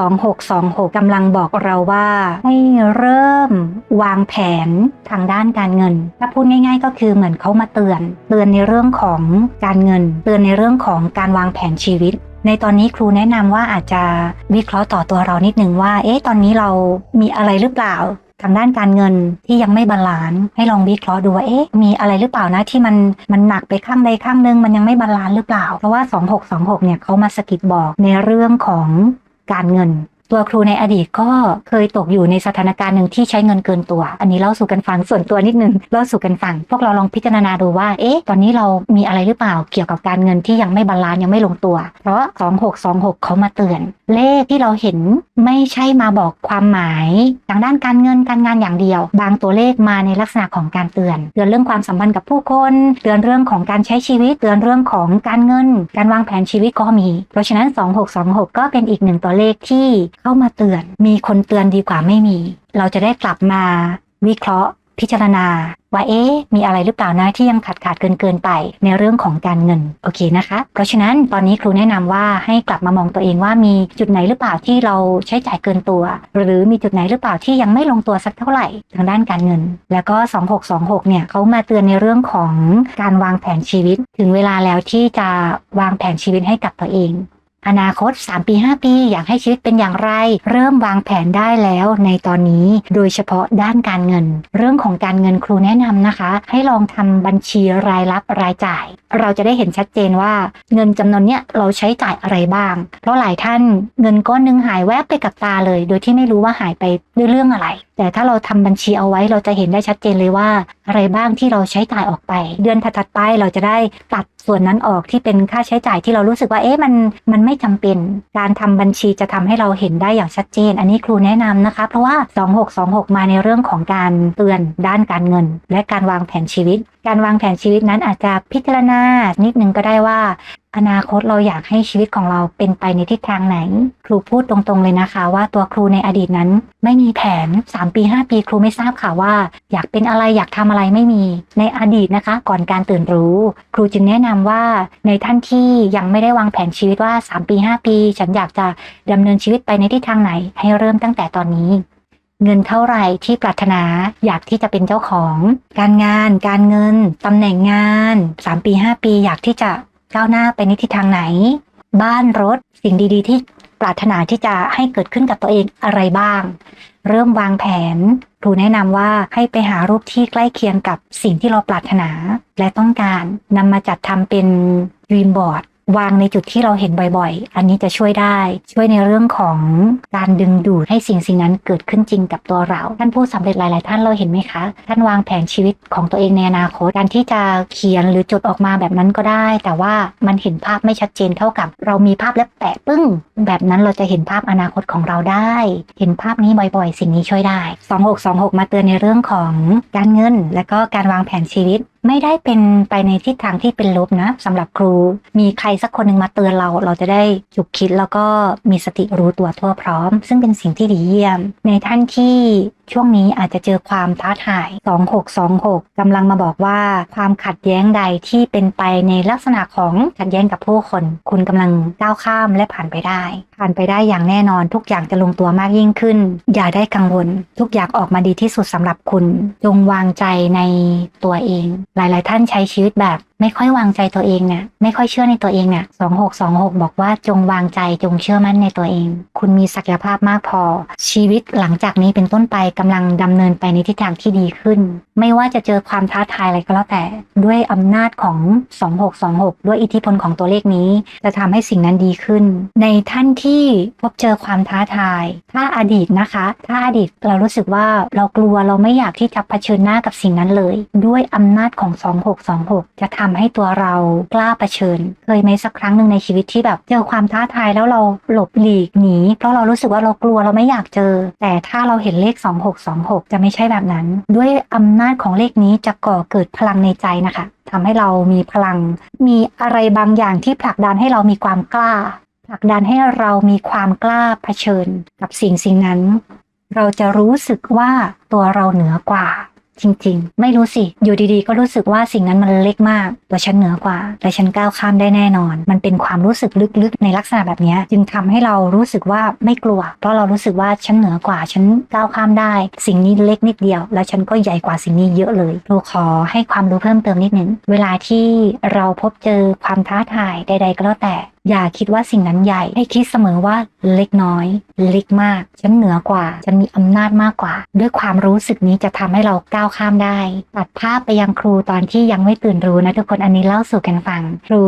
2626กำลังบอกเราว่า ให้เริ่มวางแผนทางด้านการเงิน ถ้าพูดง่าย ๆ ก็คือเหมือนเขามาเตือน เตือนในเรื่องของการเงิน เตือนในเรื่องของการวางแผนชีวิตในตอนนี้ครูแนะนำว่าอาจจะวิเคราะห์ต่อตัวเรานิดนึงว่า เอ๊ะ ตอนนี้เรามีอะไรหรือเปล่าทางด้านการเงินที่ยังไม่บาลานซ์ให้ลองวิเคราะห์ดูว่าเอ๊ะมีอะไรหรือเปล่านะที่มันมันหนักไปข้างใดข้างหนึงมันยังไม่บาลานซ์หรือเปล่า เพราะว่า 2626 เนี่ยเขามาสกิดบอกในเรื่องของ การเงิน ตัวครูในอดีตก็เคยตกอยู่ในสถานการณ์หนึ่งที่ใช้เงินเกินตัว อันนี้เล่าสู่กันฟังส่วนตัวนิดนึงเล่าสู่กันฟัง พวกเราลองพิจารณาดูว่า เอ๊ะ ตอนนี้เรามีอะไรหรือเปล่าเกี่ยวกับการเงินที่ยังไม่บาลานซ์ยังไม่ลงตัว เพราะ 2626 เขามาเตือน เลขที่เราเห็นไม่ใช่มาบอกความหมายทางด้านการเงินการงานอย่างเดียว บางตัวเลขมาในลักษณะของการเตือน เตือนเรื่องความสัมพันธ์กับผู้คน เตือนเรื่องของการใช้ชีวิต เตือนเรื่องของการเงิน การวางแผนชีวิตก็มี เพราะฉะนั้น 2626 ก็เป็นอีกหนึ่งตัวเลขที่เข้ามาเตือน มีคนเตือนดีกว่าไม่มี เราจะได้กลับมาวิเคราะห์ พิจารณา ว่าเอ๊ะมีอะไรหรือเปล่านะที่ยังขาดขาดเกินเกินไป ในเรื่องของการเงินโอเคนะคะ เพราะฉะนั้นตอนนี้ครูแนะนำว่าให้กลับมามองตัวเองว่ามีจุดไหนหรือเปล่าที่เราใช้จ่ายเกินตัว หรือมีจุดไหนหรือเปล่าที่ยังไม่ลงตัวสักเท่าไหร่ทางด้านการเงิน แล้วก็ 2626 เนี่ยเขามาเตือนในเรื่องของการวางแผนชีวิต ถึงเวลาแล้วที่จะวางแผนชีวิตให้กับตัวเอง อนาคต 3 ปี 5 ปี อยากให้ชีวิตเป็นอย่างไร เริ่มวางแผนได้แล้วในตอนนี้โดยเฉพาะด้านการเงิน เรื่องของการเงินครูแนะนำนะคะ ให้ลองทำบัญชีรายรับรายจ่าย เราจะได้เห็นชัดเจนว่าเงินจำนวนเนี้ยเราใช้จ่ายอะไรบ้าง เพราะหลายท่านเงินก้อนหนึงหายแวบไปกับตาเลย โดยที่ไม่รู้ว่าหายไปด้วยเรื่องอะไรแต่ถ้าเราทำบัญชีเอาไว้เราจะเห็นได้ชัดเจนเลยว่า อะไรบ้างที่เราใช้จ่ายออกไป เดือนถัดไปเราจะได้ตัดส่วนนั้นออกที่เป็นค่าใช้จ่ายที่เรารู้สึกว่าเอ๊ะมันมันไม่จำเป็น การทำบัญชีจะทำให้เราเห็นได้อย่างชัดเจน อันนี้ครูแนะนำนะคะ เพราะว่า 2626 มาในเรื่องของการเตือนด้านการเงิน และการวางแผนชีวิต การวางแผนชีวิตนั้นอาจจะพิจารณานิดนึงก็ได้ว่า อนาคตเราอยากให้ชีวิตของเราเป็นไปในทิศทางไหน ครูพูดตรงๆเลยนะคะ ว่าตัวครูในอดีตนั้น ไม่มีแผน 3 ปี 5 ปีครูไม่ทราบค่ะว่า อยากเป็นอะไรอยากทำอะไรไม่มีในอดีตนะคะ ก่อนการตื่นรู้ ครูจึงแนะนำว่าในท่านที่ยังไม่ได้วางแผนชีวิตว่า 3 ปี 5 ปี ฉันอยากจะดำเนินชีวิตไปในทิศทางไหน ให้เริ่มตั้งแต่ตอนนี้ เงินเท่าไหร่ที่ปรารถนาอยากที่จะเป็นเจ้าของ การงาน การเงินตำแหน่งงาน 3 ปี 5 ปีอยากที่จะก้าวหน้าไปในทิศทางไหน บ้านรถสิ่งดีๆ ที่ปรารถนาที่จะให้เกิดขึ้นกับตัวเองอะไรบ้าง เริ่มวางแผนครูแนะนำว่าให้ไปหารูปที่ใกล้เคียงกับสิ่งที่เราปรารถนา และต้องการนำมาจัดทำเป็นรีมบอร์ด วางในจุดที่เราเห็นบ่อยๆ อันนี้จะช่วยได้ ช่วยในเรื่องของการดึงดูดให้สิ่งสิ่งนั้นเกิดขึ้นจริงกับตัวเรา ท่านผู้สำเร็จหลาย ๆ ท่านเราเห็นไหมคะ ท่านวางแผนชีวิตของตัวเองในอนาคต การที่จะเขียนหรือจดออกมาแบบนั้นก็ได้ แต่ว่ามันเห็นภาพไม่ชัดเจนเท่ากับ เรามีภาพแล้วแปะปึ้ง แบบนั้นเราจะเห็นภาพอนาคตของเราได้ เห็นภาพนี้บ่อย ๆ สิ่งนี้ช่วยได้ 2626 มาเตือนในเรื่องของการเงิน และก็การวางแผนชีวิต ไม่ได้เป็นไปในทิศทางที่เป็นลบนะสำหรับครู มีใครสักคนหนึ่งมาเตือนเรา เราจะได้จุกคิดแล้วก็มีสติรู้ตัวทั่วพร้อม ซึ่งเป็นสิ่งที่ดีเยี่ยม ในท่านที่ช่วงนี้อาจจะเจอความท้าทาย 2626กำลังมาบอกว่าความขัดแย้งใดที่เป็นไปในลักษณะของขัดแย้งกับผู้คน คุณกำลังก้าวข้ามและผ่านไปได้ ผ่านไปได้อย่างแน่นอน ทุกอย่างจะลงตัวมากยิ่งขึ้น อย่าได้กังวล ทุกอย่างออกมาดีที่สุดสำหรับคุณ จงวางใจในตัวเอง หลาย ๆ ท่านใช้ชีวิตแบบ ไม่ค่อยวางใจตัวเองเนี่ยไม่ค่อยเชื่อในตัวเองเนี่ย2626บอกว่าจงวางใจจงเชื่อมั่นในตัวเอง คุณมีศักยภาพมากพอ ชีวิตหลังจากนี้เป็นต้นไปกำลังดำเนินไปในทิศทางที่ดีขึ้น ไม่ว่าจะเจอความท้าทายอะไรก็แล้วแต่ ด้วยอำนาจของ 2626 ด้วยอิทธิพลของตัวเลขนี้ จะทำให้สิ่งนั้นดีขึ้น ในท่านที่พบเจอความท้าทาย ถ้าอดีตนะคะ ถ้าอดีตเรารู้สึกว่าเรากลัวเราไม่อยากที่จะเผชิญหน้ากับสิ่งนั้นเลย ด้วยอำนาจของ 2626 จะทำให้ตัวเรากล้าเผชิญ เคยไหมสักครั้งหนึ่งในชีวิตที่แบบเจอความท้าทายแล้วเราหลบหลีกหนีเพราะเรารู้สึกว่าเรากลัวเราไม่อยากเจอ แต่ถ้าเราเห็นเลข 2626 จะไม่ใช่แบบนั้น ด้วยอำนาจของเลขนี้จะก่อเกิดพลังในใจนะคะทำให้เรามีพลัง มีอะไรบางอย่างที่ผลักดันให้เรามีความกล้า ผลักดันให้เรามีความกล้าเผชิญ กับสิ่งสิ่งนั้น เราจะรู้สึกว่าตัวเราเหนือกว่า จริงๆ ไม่รู้สิ อยู่ดีๆ ก็รู้สึกว่าสิ่งนั้นมันเล็กมากตัวฉันเหนือกว่า และฉันก้าวข้ามได้แน่นอน มันเป็นความรู้สึกลึกๆ ในลักษณะแบบนี้จึงทำให้เรารู้สึกว่าไม่กลัว เพราะเรารู้สึกว่าฉันเหนือกว่า ฉันก้าวข้ามได้ สิ่งนี้เล็กนิดเดียว แล้วฉันก็ใหญ่กว่าสิ่งนี้เยอะเลยครูขอให้ความรู้เพิ่มเติมนิดนึง เวลาที่เราพบเจอความท้าทายใด ๆ ก็แล้วแต่ อย่าคิดว่าสิ่งนั้นใหญ่ ให้คิดเสมอว่าเล็กน้อย เล็กมาก ฉันเหนือกว่า ฉันมีอำนาจมากกว่า ด้วยความรู้สึกนี้จะทำให้เราก้าวข้ามได้ ตัดภาพไปยังครูตอนที่ยังไม่ตื่นรู้นะทุกคนอันนี้เล่าสู่กันฟัง ครู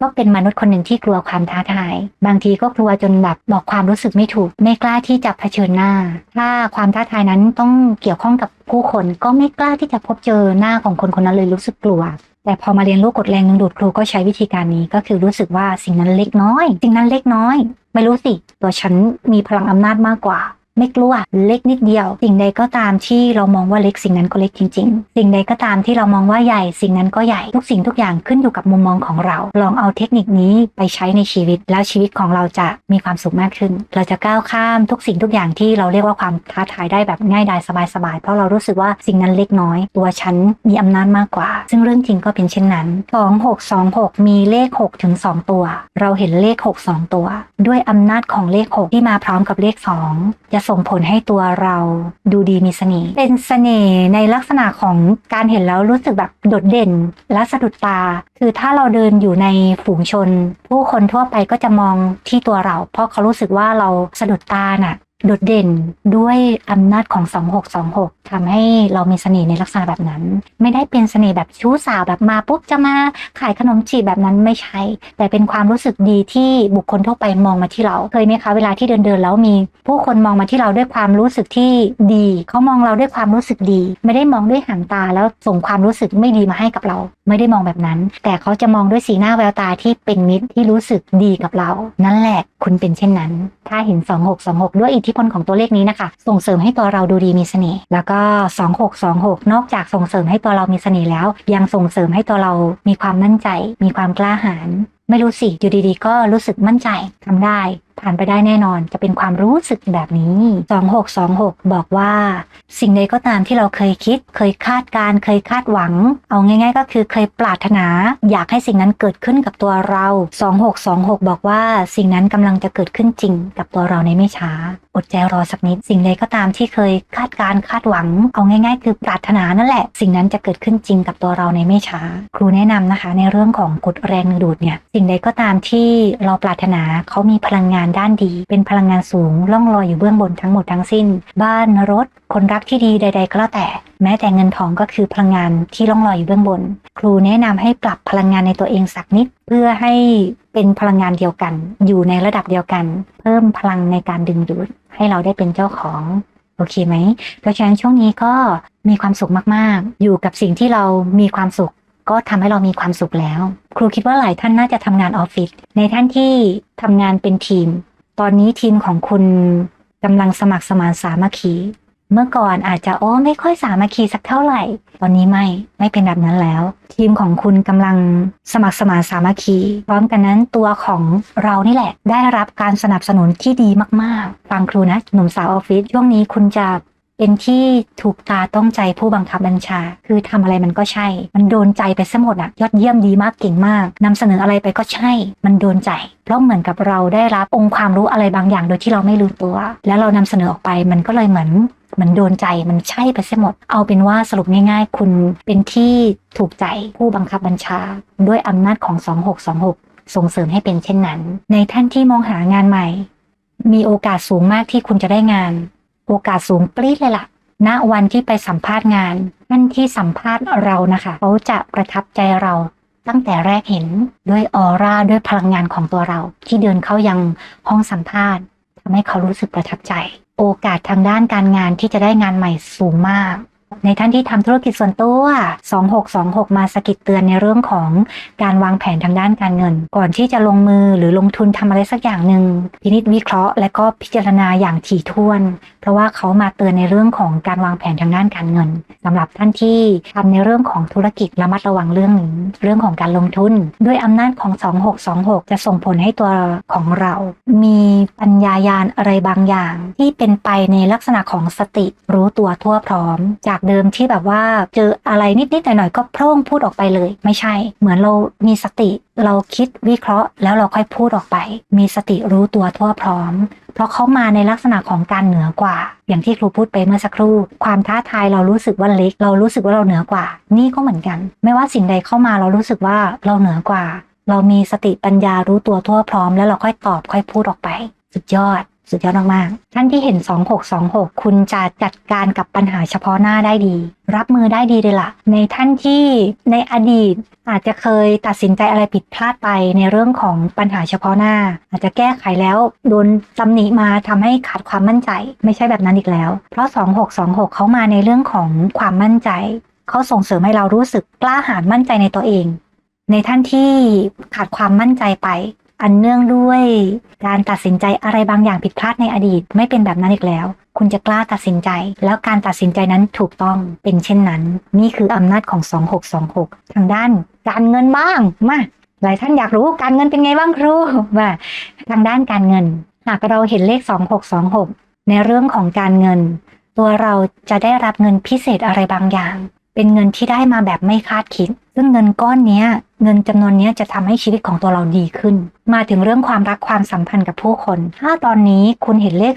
ก็เป็นมนุษย์คนหนึ่งที่กลัวความท้าทาย บางทีก็กลัวจนแบบบอกความรู้สึกไม่ถูก ไม่กล้าที่จะเผชิญหน้า ถ้าความท้าทายนั้นต้องเกี่ยวข้องกับผู้คนก็ไม่กล้าที่จะพบเจอหน้าของคนคนนั้นเลยรู้สึกกลัว แต่พอมาเรียนรู้กฎแรงดึงดูดครูก็ใช้วิธีการนี้ก็คือรู้สึกว่าสิ่งนั้นเล็กน้อย สิ่งนั้นเล็กน้อย ไม่รู้สิตัวฉันมีพลังอำนาจมากกว่า ไม่กลัวเล็กนิดเดียว สิ่งใดก็ตามที่เรามองว่าเล็กสิ่งนั้นก็เล็กจริง ๆ สิ่งใดก็ตามที่เรามองว่าใหญ่สิ่งนั้นก็ใหญ่ทุกสิ่งทุกอย่างขึ้นอยู่กับมุมมองของเรา ลองเอาเทคนิคนี้ไปใช้ในชีวิต แล้วชีวิตของเราจะมีความสุขมากขึ้น เราจะก้าวข้ามทุกสิ่งทุกอย่างที่เราเรียกว่าความท้าทายได้แบบง่ายดายสบายๆเพราะเรารู้สึกว่าสิ่งนั้นเล็กน้อย ตัวฉันมีอำนาจมากกว่า ซึ่งเรื่องจริงก็เป็นเช่นนั้น 2626 มีเลข6ถึง2ตัว เราเห็นเลข 6 2 ตัว ด้วยอำนาจของเลข 6 ที่มาพร้อมกับเลข 2 จะส่งผลให้ตัวเราดูดีมีเสน่ห์เป็นเสน่ห์ในลักษณะของการเห็นแล้วรู้สึกแบบโดดเด่นและสะดุดตา คือถ้าเราเดินอยู่ในฝูงชน ผู้คนทั่วไปก็จะมองที่ตัวเรา เพราะเขารู้สึกว่าเราสะดุดตาน่ะ โดดเด่นด้วยอำนาจของ 2626ทำให้เรามีเสน่ห์ในลักษณะแบบนั้น ไม่ได้เป็นเสน่ห์แบบชู้สาวแบบมาปุ๊บจะมาขายขนมจีบแบบนั้นไม่ใช่ แต่เป็นความรู้สึกดีที่บุคคลทั่วไปมองมาที่เรา เคยไหมคะเวลาที่เดินเดินแล้วมี ผู้คนมองมาที่เราด้วยความรู้สึกที่ดี เขามองเราด้วยความรู้สึกดี ไม่ได้มองด้วยหางตาแล้วส่งความรู้สึกไม่ดีมาให้กับเรา ไม่ได้มองแบบนั้น แต่เขาจะมองด้วยสีหน้าแววตาที่เป็นมิตรที่รู้สึกดีกับเรา นั่นแหละคุณเป็นเช่นนั้น ถ้าเห็น 2626 ด้วยอิทธิพลของตัวเลขนี้นะคะ ส่งเสริมให้ตัวเราดูดีมีเสน่ห์แล้วก็ 2626 นอกจากส่งเสริมให้ตัวเรามีเสน่ห์แล้ว ยังส่งเสริมให้ตัวเรามีความมั่นใจ มีความกล้าหาญไม่รู้สิอยู่ดีๆ ก็รู้สึกมั่นใจทำได้ ผ่านไปได้แน่นอนจะเป็นความรู้สึกแบบนี้ 2626 บอกว่า สิ่งใดก็ตามที่เราเคยคิด เคยคาดการ เคยคาดหวัง เอาง่าย ๆ ก็คือเคยปรารถนา อยากให้สิ่งนั้นเกิดขึ้นกับตัวเรา 2626 บอกว่าสิ่งนั้นกำลังจะเกิดขึ้นจริง กับตัวเราในไม่ช้า อดใจรอสักนิด สิ่งใดก็ตามที่เคยคาดการคาดหวัง เอาง่าย ๆ คือปรารถนานั่นแหละ สิ่งนั้นจะเกิดขึ้นจริงกับตัวเราในไม่ช้า ครูแนะนำนะคะ ในเรื่องของกฎแรงดึงดูดเนี่ยสิ่งใดก็ตามที่เราปรารถนาเขามีพลังงานด้านดี เป็นพลังงานสูงล่องลอยอยู่เบื้องบนทั้งหมดทั้งสิ้น บ้านรถ คนรักที่ดีใด ๆ ก็แล้วแต่ แม้แต่เงินทองก็คือพลังงานที่ล่องลอยอยู่เบื้องบน ครูแนะนำให้ปรับพลังงานในตัวเองสักนิด เพื่อให้เป็นพลังงานเดียวกัน อยู่ในระดับเดียวกัน เพิ่มพลังในการดึงดูด ให้เราได้เป็นเจ้าของโอเคไหม เพราะฉะนั้นช่วงนี้ก็มีความสุขมาก ๆ อยู่กับสิ่งที่เรามีความสุข ก็ทำให้เรามีความสุขแล้ว ครูคิดว่าหลายท่านน่าจะทำงานออฟฟิศในท่านที่ทำงานเป็นทีม ตอนนี้ทีมของคุณกำลังสมัครสมานสามัคคี เมื่อก่อนอาจจะโอ้ไม่ค่อยสามัคคีสักเท่าไหร่ ตอนนี้ไม่ไม่เป็นแบบนั้นแล้ว ทีมของคุณกำลังสมัครสมานสามัคคี พร้อมกันนั้นตัวของเรานี่แหละ ได้รับการสนับสนุนที่ดีมากๆ ฟังครูนะหนุ่มสาวออฟฟิศช่วงนี้คุณจะ เป็นที่ถูกตาต้องใจผู้บังคับบัญชา คือทำอะไรมันก็ใช่ มันโดนใจไปซะหมดอะยอดเยี่ยมดีมากเก่งมากนำเสนออะไรไปก็ใช่ มันโดนใจ เพราะเหมือนกับเราได้รับองค์ความรู้อะไรบางอย่างโดยที่เราไม่รู้ตัว แล้วเรานำเสนอออกไปมันก็เลยเหมือนมันโดนใจมันใช่ไปเสียหมด เอาเป็นว่าสรุปง่าย ๆ คุณเป็นที่ถูกใจผู้บังคับบัญชา ด้วยอำนาจของ 2626 ส่งเสริมให้เป็นเช่นนั้น ในท่านที่มองหางานใหม่ มีโอกาสสูงมากที่คุณจะได้งาน โอกาสสูงปรี๊ดเลยล่ะณวันที่ไปสัมภาษณ์งานนั่นที่สัมภาษณ์เรานะคะเขาจะประทับใจเราตั้งแต่แรกเห็นด้วยออร่าด้วยพลังงานของตัวเรา ที่เดินเข้ายังห้องสัมภาษณ์ทำให้เขารู้สึกประทับใจ โอกาสทางด้านการงานที่จะได้งานใหม่สูงมาก ในท่านที่ทำธุรกิจส่วนตัว 2626 มาสะกิดเตือนในเรื่องของการวางแผนทางด้านการเงิน ก่อนที่จะลงมือหรือลงทุนทำอะไรสักอย่างหนึ่งพินิจวิเคราะห์ และก็พิจารณาอย่างถี่ถ้วน เพราะว่าเขามาเตือนในเรื่องของการวางแผนทางด้านการเงินสำหรับท่านที่ทำในเรื่องของธุรกิจระมัดระวังเรื่องนี้เรื่องของการลงทุน ด้วยอำนาจของ 2626 จะส่งผลให้ตัวของเรา มีปัญญายาณอะไรบางอย่าง ที่เป็นไปในลักษณะของสติรู้ตัวทั่วพร้อมจากจากเดิมที่แบบว่าเจออะไรนิดๆหน่อยๆก็พร่งพูดออกไปเลย ไม่ใช่ เหมือนเรามีสติ เราคิดวิเคราะห์แล้วเราค่อยพูดออกไป มีสติรู้ตัวทั่วพร้อม เพราะเขามาในลักษณะของการเหนือกว่า อย่างที่ครูพูดไปเมื่อสักครู่ ความท้าทายเรารู้สึกว่าเล็ก เรารู้สึกว่าเราเหนือกว่า นี่ก็เหมือนกัน ไม่ว่าสิ่งใดเข้ามาเรารู้สึกว่าเราเหนือกว่า เรามีสติปัญญารู้ตัวทั่วพร้อม แล้วเราค่อยตอบค่อยพูดออกไป สุดยอด สุดยอดมากๆท่านที่เห็น 2626 คุณจะจัดการกับปัญหาเฉพาะหน้าได้ดี รับมือได้ดีเลยล่ะ ในท่านที่ในอดีตอาจจะเคยตัดสินใจอะไรผิดพลาดไปในเรื่องของปัญหาเฉพาะหน้า อาจจะแก้ไขแล้วโดนตำหนิมาทำให้ขาดความมั่นใจ ไม่ใช่แบบนั้นอีกแล้ว เพราะ 2626 เขามาในเรื่องของความมั่นใจ เขาส่งเสริมให้เรารู้สึกกล้าหาญมั่นใจในตัวเอง ในท่านที่ขาดความมั่นใจไป อันเนื่องด้วยการตัดสินใจอะไรบางอย่างผิดพลาดในอดีต ไม่เป็นแบบนั้นอีกแล้ว คุณจะกล้าตัดสินใจ แล้วการตัดสินใจนั้นถูกต้องเป็นเช่นนั้น นี่คืออำนาจของ 2626 ทางด้าน การเงินบ้างมาหลายท่านอยากรู้การเงินเป็นไงบ้างครูมาทางด้านการเงิน หากเราเห็นเลข 2626 ในเรื่องของการเงิน ตัวเราจะได้รับเงินพิเศษอะไรบางอย่าง เป็นเงินที่ได้มาแบบไม่คาดคิด ซึ่งเงินก้อนนี้ เงินจำนวนนี้จะทำให้ชีวิตของตัวเราดีขึ้น มาถึงเรื่องความรักความสัมพันธ์กับผู้คน ถ้าตอนนี้คุณเห็นเลข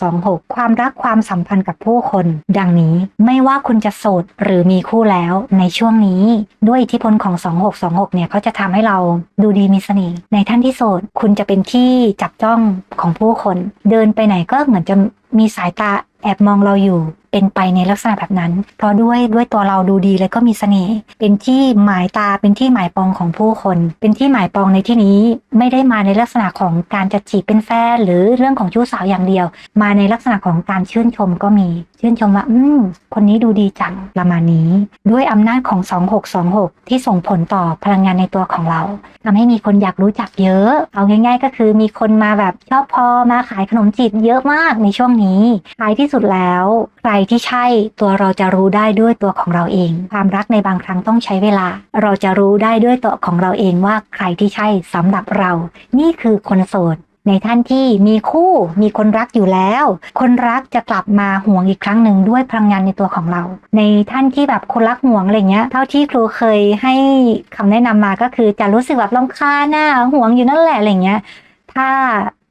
2626 ความรักความสัมพันธ์กับผู้คน ดังนี้ไม่ว่าคุณจะโสดหรือมีคู่แล้วในช่วงนี้ ด้วยอิทธิพลของ 2626 เนี่ยเขาจะทำให้เราดูดีมีเสน่ห์ในท่านที่โสดคุณจะเป็นที่จับจ้องของผู้คน เดินไปไหนก็เหมือนจะมีสายตาแอบมองเราอยู่เป็นไปในลักษณะแบบนั้น เพราะด้วยด้วยตัวเราดูดีและก็มีเสน่ห์เป็นที่หมายตาเป็นที่หมายปองของผู้คน เป็นที่หมายปองในที่นี้ไม่ได้มาในลักษณะของการจะจีบเป็นแฟนหรือเรื่องของชู้สาวอย่างเดียว มาในลักษณะของการชื่นชมก็มี ชื่นชมว่า อืม คนนี้ดูดีจังประมาณนี้ ด้วยอำนาจของ 2626 ที่ส่งผลต่อพลังงานในตัวของเราทำให้มีคนอยากรู้จักเยอะ เอาง่าย ๆ ก็คือมีคนมาแบบชอบพอมาขายขนมจีบเยอะมากในช่วงนี้ท้ายที่สุดแล้ว ใครที่ใช่ตัวเราจะรู้ได้ด้วยตัวของเราเอง ความรักในบางครั้งต้องใช้เวลา เราจะรู้ได้ด้วยตัวของเราเองว่าใครที่ใช่สำหรับเรา นี่คือคนโสด ในท่านที่มีคู่มีคนรักอยู่แล้ว คนรักจะกลับมาห่วงอีกครั้งหนึ่งด้วยพลังงานในตัวของเรา ในท่านที่แบบคนรักห่วงอะไรเงี้ย เท่าที่ครูเคยให้คำแนะนำมาก็คือจะรู้สึกแบบรำคาหน้าห่วงอยู่นั่นแหละอะไรเงี้ย ถ้า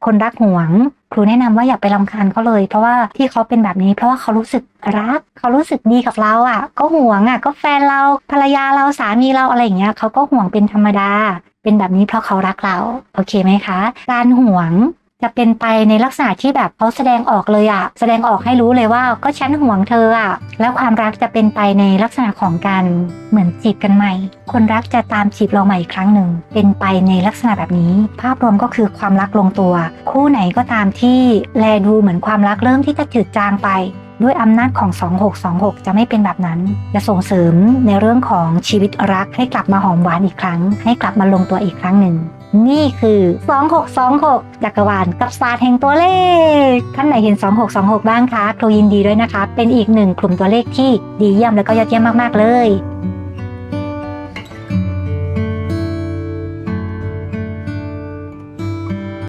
คนรักห่วง ครูแนะนำว่าอย่าไปรำคาญเขาเลย เพราะว่าที่เขาเป็นแบบนี้ เพราะว่าเขารู้สึกรัก เขารู้สึกดีกับเราอะ ก็ห่วงอะ ก็แฟนเราภรรยาเราสามีเราอะไรอย่างเงี้ยเขาก็ห่วงเป็นธรรมดา เป็นแบบนี้เพราะเขารักเรา โอเคไหมคะ การห่วง จะเป็นไปในลักษณะที่แบบเขาแสดงออกเลยอะแสดงออกให้รู้เลยว่าก็ฉันห่วงเธออะแล้วความรักจะเป็นไปในลักษณะของการเหมือนจีบกันใหม่ คนรักจะตามจีบเราใหม่อีกครั้งหนึ่ง เป็นไปในลักษณะแบบนี้ ภาพรวมก็คือความรักลงตัว คู่ไหนก็ตามที่แลดูเหมือนความรักเริ่มที่จะจืดจางไปด้วยอำนาจของ 2626 จะไม่เป็นแบบนั้น จะส่งเสริมในเรื่องของชีวิตรักให้กลับมาหอมหวานอีกครั้ง ให้กลับมาลงตัวอีกครั้งหนึ่ง นี่คือ 2626 จักรวาลกับศาสตร์แห่งตัวเลขท่านไหนเห็น 2626 บ้างคะ ครูยินดีด้วยนะคะ เป็นอีกหนึ่งกลุ่มตัวเลขที่ดีเยี่ยมและก็ยอดเยี่ยมมาก ๆ เลย